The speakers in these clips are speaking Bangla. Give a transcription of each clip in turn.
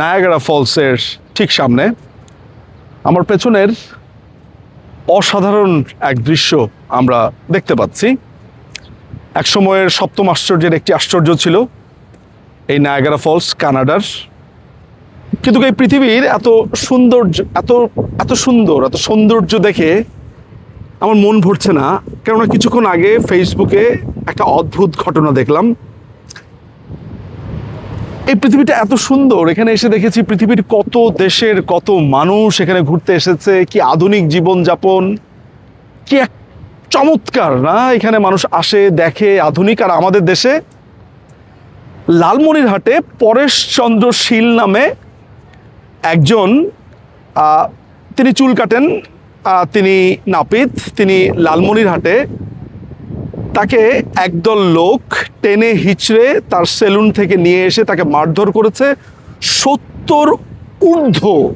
নায়াগারা ফলসের ঠিক সামনে আমার পেছনের অসাধারণ এক দৃশ্য আমরা দেখতে পাচ্ছি। এক সময়ের সপ্তম আশ্চর্যের একটি আশ্চর্য ছিল এই নায়াগারা ফলস কানাডার। কিন্তু এই পৃথিবীর এত সৌন্দর্য, এত এত সুন্দর, এত সৌন্দর্য দেখে আমার মন ভরছে না। কেননা কিছুক্ষণ আগে ফেসবুকে একটা অদ্ভুত ঘটনা দেখলাম। এই পৃথিবীটা এত সুন্দর। এখানে এসে দেখেছি পৃথিবীর কত দেশের কত মানুষ এখানে ঘুরতে এসেছে, কি আধুনিক জীবনযাপন, কি এক চমৎকার, না? এখানে মানুষ আসে, দেখে, আধুনিক। আর আমাদের দেশে লালমনিরহাটে পরেশচন্দ্র শীল নামে একজন তিনি চুল কাটেন তিনি নাপিত, তিনি লালমনিরহাটে তাকে একদল লোক টেনে হিচড়ে তার সেলুন থেকে নিয়ে এসে তাকে মারধর করেছে। সত্তর ঊর্ধ্ব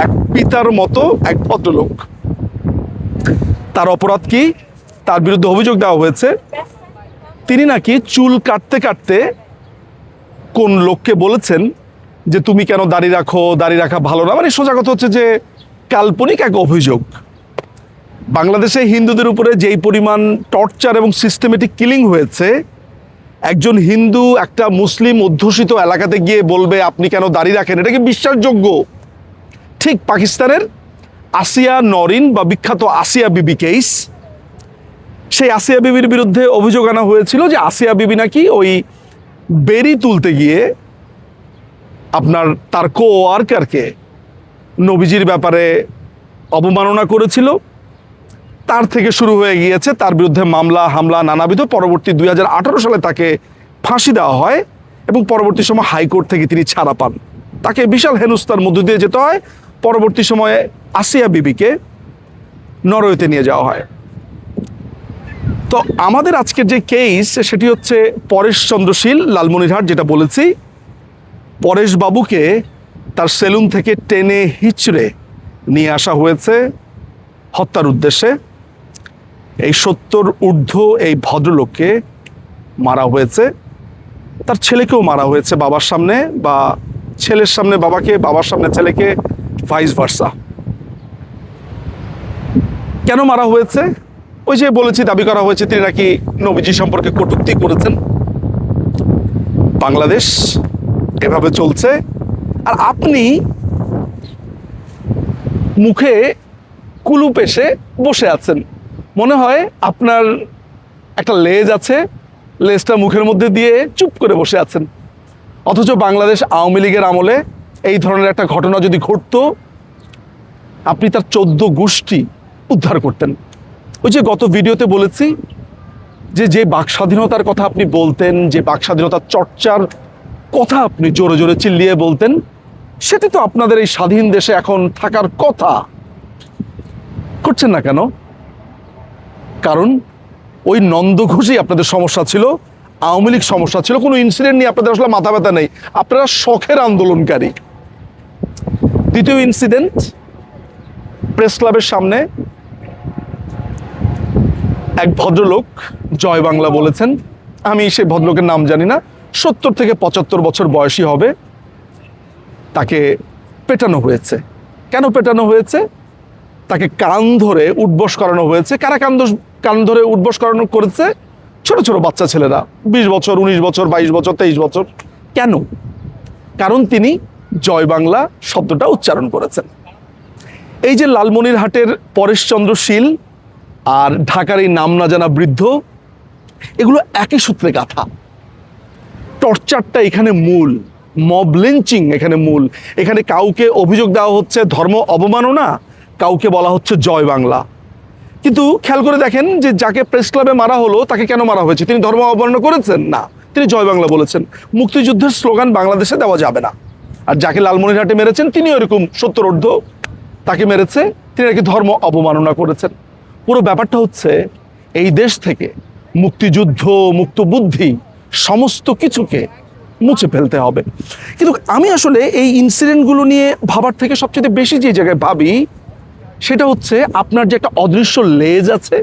এক পিতার মতো এক ভদ্রলোক। তার অপরাধ কি? তার বিরুদ্ধে অভিযোগ দেওয়া হয়েছে। তিনি নাকি চুল কাটতে কাটতে কোন লোককে বলেছেন যে, তুমি কেন দাড়ি রাখো? দাড়ি রাখা ভালো না? মানে সোজা কথা হচ্ছে যে, কাল্পনিক এক অভিযোগ। বাংলাদেশে হিন্দুদের উপরে যেই পরিমাণ টর্চার এবং সিস্টেমেটিক কিলিং হয়েছে, একজন হিন্দু একটা মুসলিম অধ্যুষিত এলাকাতে গিয়ে বলবে, আপনি কেন দাঁড়িয়ে রাখেন? এটা কি বিশ্বাসযোগ্য? ঠিক পাকিস্তানের আসিয়া নরিন বা বিখ্যাত আসিয়া বিবি কেস সেই আসিয়া বিবির বিরুদ্ধে অভিযোগ আনা হয়েছিল যে আসিয়া বিবি নাকি ওই বেরি তুলতে গিয়ে আপনার তার কো ওয়ার্কারকে নবীজির ব্যাপারে অবমাননা করেছিল। তার থেকে শুরু হয়ে গিয়েছে। তার বিরুদ্ধে মামলা, হামলা নানাবিধ। পরবর্তী দুই হাজার আঠেরো সালে তাকে ফাঁসি দেওয়া হয় এবং পরবর্তী সময় হাইকোর্ট থেকে তিনি ছাড়া পান। তাকে বিশাল হেনস্তার মধ্য দিয়ে যেতে হয়। পরবর্তী সময়ে আসিয়া বিবিকে নরওয়েতে নিয়ে যাওয়া হয়। তো আমাদের আজকের যে কেস সেটি হচ্ছে পরেশ চন্দ্রশীল, লালমনিরহাট, যেটা বলেছি। পরেশ বাবুকে তার সেলুন থেকে টেনে হিচড়ে নিয়ে আসা হয়েছে হত্যার উদ্দেশ্যে। এই সত্তর ঊর্ধ্ব এই ভদ্রলোককে মারা হয়েছে। তার ছেলেকেও মারা হয়েছে বাবার সামনে বা ছেলের সামনে বাবাকে, বাবার সামনে ছেলেকে ভাইস ভার্সা কেন মারা হয়েছে? ওই যে বলেছি, দাবি করা হয়েছে, তিনি নাকি নবীজি সম্পর্কে কটূক্তি করেছেন। বাংলাদেশ এভাবে চলছে। আর আপনি মুখে কুলুপ এসে বসে আছেন। মনে হয় আপনার একটা লেজ আছে, লেজটা মুখের মধ্যে দিয়ে চুপ করে বসে আছেন। অথচ বাংলাদেশ আওয়ামী লীগের আমলে এই ধরনের একটা ঘটনা যদি ঘটতো, আপনি তার চোদ্দ গোষ্ঠী উদ্ধার করতেন। ওই যে গত ভিডিওতে বলেছি যে যে বাক স্বাধীনতার কথা আপনি বলতেন, যে বাক স্বাধীনতার চর্চার কথা আপনি জোরে জোরে চিল্লিয়ে বলতেন, সেটি তো আপনাদের এই স্বাধীন দেশে এখন থাকার কথা। করছেন না কেন? কারণ ওই নন্দ ঘোষই আপনাদের সমস্যা ছিল, আওয়ামী লীগ সমস্যা ছিল, কোনো ইনসিডেন্ট নিয়ে আপনাদের আসলে মাথা ব্যথা নেই। আপনারা শখের আন্দোলনকারী। দ্বিতীয় ইনসিডেন্ট প্রেস ক্লাবের সামনে এক ভদ্রলোক জয় বাংলা বলেছেন। আমি সেই ভদ্রলোকের নাম জানি না, সত্তর থেকে পঁচাত্তর বছর বয়সী হবে। তাকে পেটানো হয়েছে। কেন পেটানো হয়েছে? তাকে কান ধরে উঠবস করানো হয়েছে। কারা কান কান ধরে উঠবস করানো করেছে ছোট ছোট বাচ্চা ছেলেরা। বিশ বছর, উনিশ বছর, বাইশ বছর, তেইশ বছর। কেন? কারণ তিনি জয় বাংলা শব্দটা উচ্চারণ করেছেন। এই যে লালমনিরহাটের পরেশচন্দ্র শীল আর ঢাকার এই নাম না জানা বৃদ্ধ, এগুলো একই সূত্রে গাথা। টর্চারটা এখানে মূল, মব লিঞ্চিং এখানে মূল। এখানে কাউকে অভিযোগ দেওয়া হচ্ছে ধর্ম অবমাননা, কাউকে বলা হচ্ছে জয় বাংলা। কিন্তু খেয়াল করে দেখেন যে যাকে প্রেস ক্লাবে মারা হলো, তাকে কেন মারা হয়েছে? তিনি ধর্ম অবমাননা করেছেন? না। তিনি জয় বাংলা বলেছেন। মুক্তিযুদ্ধের স্লোগান বাংলাদেশে দেওয়া যাবে না। আর যাকে লালমনিরহাটে মেরেছেন, তিনিও এরকম সত্তর অর্ধ তাকে মেরেছে। তিনি নাকি ধর্ম অবমাননা করেছেন। পুরো ব্যাপারটা হচ্ছে, এই দেশ থেকে মুক্তিযুদ্ধ মুক্ত বুদ্ধি সমস্ত কিছুকে মুছে ফেলতে হবে। কিন্তু আমি আসলে এই ইনসিডেন্টগুলো নিয়ে ভাবার থেকে সবচেয়ে বেশি যে জায়গায় ভাবি সেটা হচ্ছে আপনার যে একটা অদৃশ্য লেজ আছে,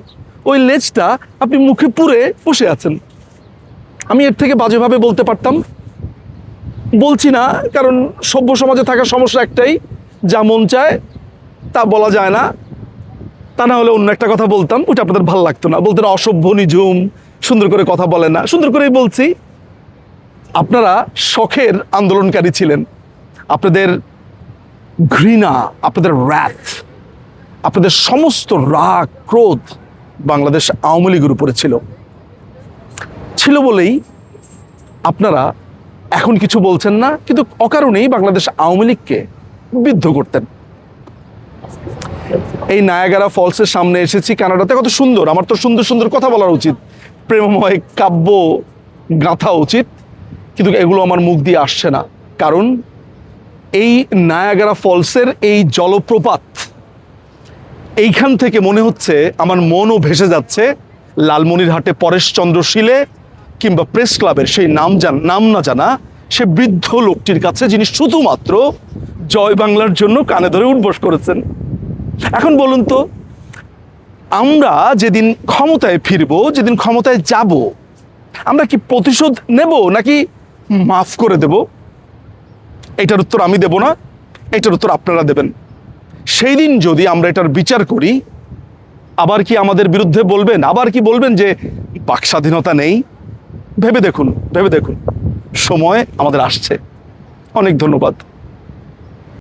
ওই লেজটা আপনি মুখে পুরে বসে আছেন। আমি এর থেকে বাজেভাবে বলতে পারতাম। বলছি না, কারণ সভ্য সমাজে থাকার সমস্যা একটাই, যা মন চায় তা বলা যায় না। তা না হলে অন্য একটা কথা বলতাম ওটা আপনাদের ভালো লাগতো না। বলতেন অসভ্য, নিঝুম, সুন্দর করে কথা বলে না। সুন্দর করেই বলছি, আপনারা শখের আন্দোলনকারী ছিলেন। আপনাদের ঘৃণা, আপনাদের র্যাথ আপনাদের সমস্ত রাগ, ক্রোধ বাংলাদেশ আওয়ামী লীগের উপরে ছিল। ছিল বলেই আপনারা এখন কিছু বলছেন না, কিন্তু অকারণেই বাংলাদেশ আওয়ামী লীগকে বিদ্ধ করতেন। এই নায়াগারা ফলসের সামনে এসেছি কানাডাতে, কত সুন্দর। আমার তো সুন্দর সুন্দর কথা বলার উচিত। প্রেমময় কাব্য গাঁথা উচিত, কিন্তু এগুলো আমার মুখ দিয়ে আসছে না। কারণ এই নায়াগারা ফলসের এই জলপ্রপাত এইখান থেকে মনে হচ্ছে আমার মনও ভেসে যাচ্ছে লালমনিরহাটে পরেশচন্দ্র শিলে কিংবা প্রেস ক্লাবের সেই নাম জান নাম না জানা সে বৃদ্ধ লোকটির কাছে যিনি শুধুমাত্র জয় বাংলার জন্য কানে ধরে উঠবস করেছেন। এখন বলুন তো, আমরা যেদিন ক্ষমতায় ফিরব, যেদিন ক্ষমতায় যাব, আমরা কি প্রতিশোধ নেব নাকি মাফ করে দেব? এটার উত্তর আমি দেব না, এটার উত্তর আপনারা দেবেন। সেই দিন যদি আমরা এটার বিচার করি, আবার কি আমাদের বিরুদ্ধে বলবেন? আবার কি বলবেন যে বাক স্বাধীনতা নেই? ভেবে দেখুন ভেবে দেখুন। সময় আমাদের আসছে। অনেক ধন্যবাদ।